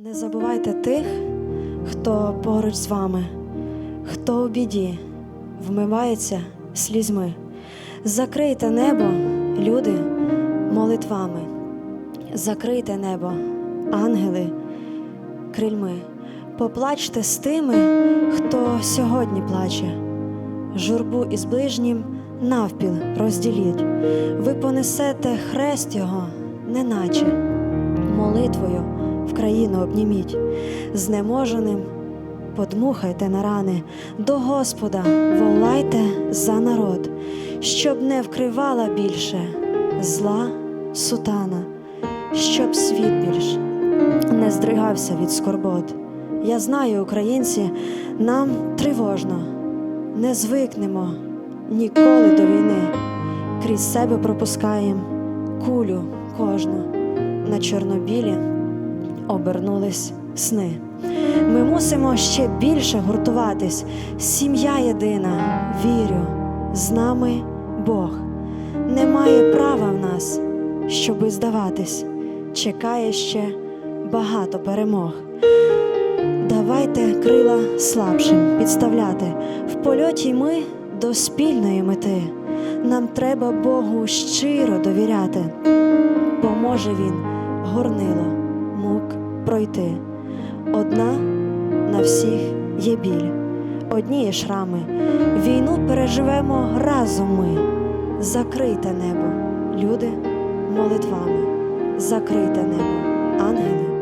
Не забувайте тих, хто поруч з вами, хто у біді вмивається слізьми. Закрийте небо, люди, молитвами. Закрийте небо, ангели, крильми. Поплачте з тими, хто сьогодні плаче. Журбу із ближнім навпіл розділіть. Ви понесете хрест його, неначе молитвою в країну обніміть, знеможеним подмухайте на рани, до Господа волайте за народ, щоб не вкривала більше зла сутана, щоб світ більш не здригався від скорбот. Я знаю, українці, нам тривожно, не звикнемо ніколи до війни, крізь себе пропускаєм кулю кожну на чорнобілі обернулись сни. Ми мусимо ще більше гуртуватись. Сім'я єдина, вірю, з нами Бог. Немає права в нас, щоби здаватись. Чекає ще багато перемог. Давайте крила слабшим підставляти. В польоті ми до спільної мети. Нам треба Богу щиро довіряти поможе він горнило мук пройти. Одна на всіх є біль, одні є шрами. Війну переживемо разом ми. закрите небо, люди молитвами, закрите небо, ангели